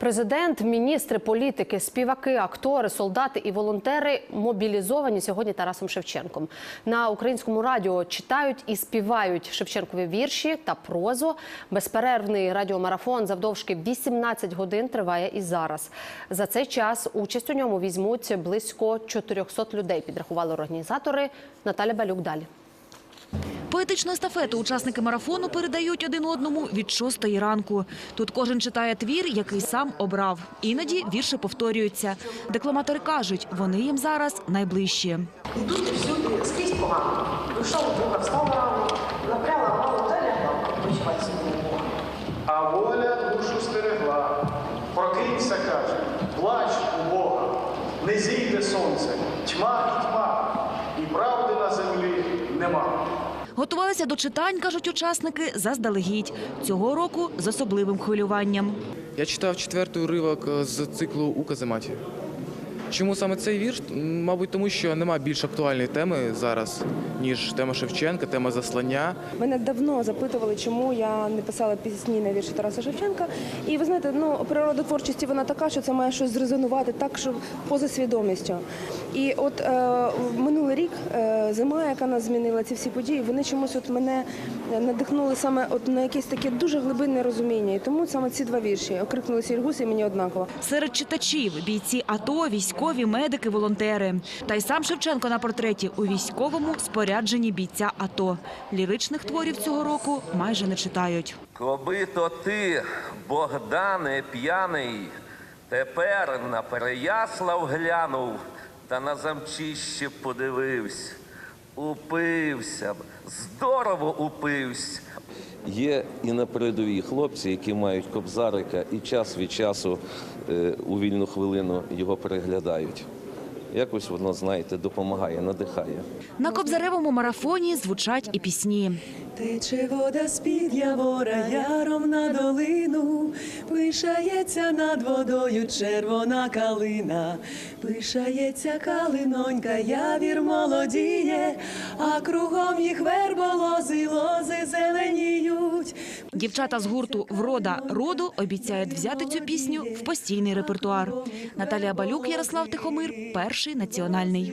Президент, міністри, політики, співаки, актори, солдати і волонтери мобілізовані сьогодні Тарасом Шевченком. На українському радіо читають і співають Шевченкові вірші та прозу. Безперервний радіомарафон завдовжки 18 годин триває і зараз. За цей час участь у ньому візьмуть близько 400 людей. Підрахували організатори. Наталя Балюк далі. Поетичну естафету учасники марафону передають один одному від шостої ранку. Тут кожен читає твір, який сам обрав. Іноді вірші повторюються. Декламатори кажуть, вони їм зараз найближчі. І тут всюди скрізь погано. Душа у Бога встала рано, напряла мало та лягла, Бога. А воля душу стерегла. Прокинься, каже, плач у Бога, не зійде сонце, тьма і тьма, і правди на землі нема. Готувалися до читань, кажуть учасники, заздалегідь. Цього року з особливим хвилюванням. Я читав четвертий уривок е, з циклу У казематі. Чому саме цей вірш? Мабуть, тому що немає більш актуальної теми зараз, ніж тема Шевченка, тема заслання. Мене давно запитували, чому я не писала пісні на вірші Тараса Шевченка. І ви знаєте, ну природа творчості вона така, що це має щось зрезонувати так, що поза свідомістю. І от е, минулий рік е, зима, яка нас змінила ці всі події, вони чомусь от мене надихнули саме от на якесь таке дуже глибинне розуміння. І тому саме ці два вірші окрикнули сільгуси і мені однаково. Серед читачів – бійці АТО, військові, медики, волонтери. Та й сам Шевченко на портреті у військовому спорядженні бійця АТО. Ліричних творів цього року майже не читають. Коби то ти, Богдане п'яний, тепер на Переяслав глянув та на замчище подивився. Упився б, здорово упився. Є і на передовій хлопці, які мають кобзарика і час від часу е, у вільну хвилину його переглядають. Якось воно, знаєте, допомагає, надихає. На Кобзаревому марафоні звучать і пісні. Тече вода з-під явора яром на долину, пишається над водою червона калина, пишається калинонька, явір молодіє, а кругом їх верболози, лози зеленіють. Дівчата з гурту «Врода роду» обіцяють взяти цю пісню в постійний репертуар. Наталія Балюк, Ярослав Тихомир, перший національний.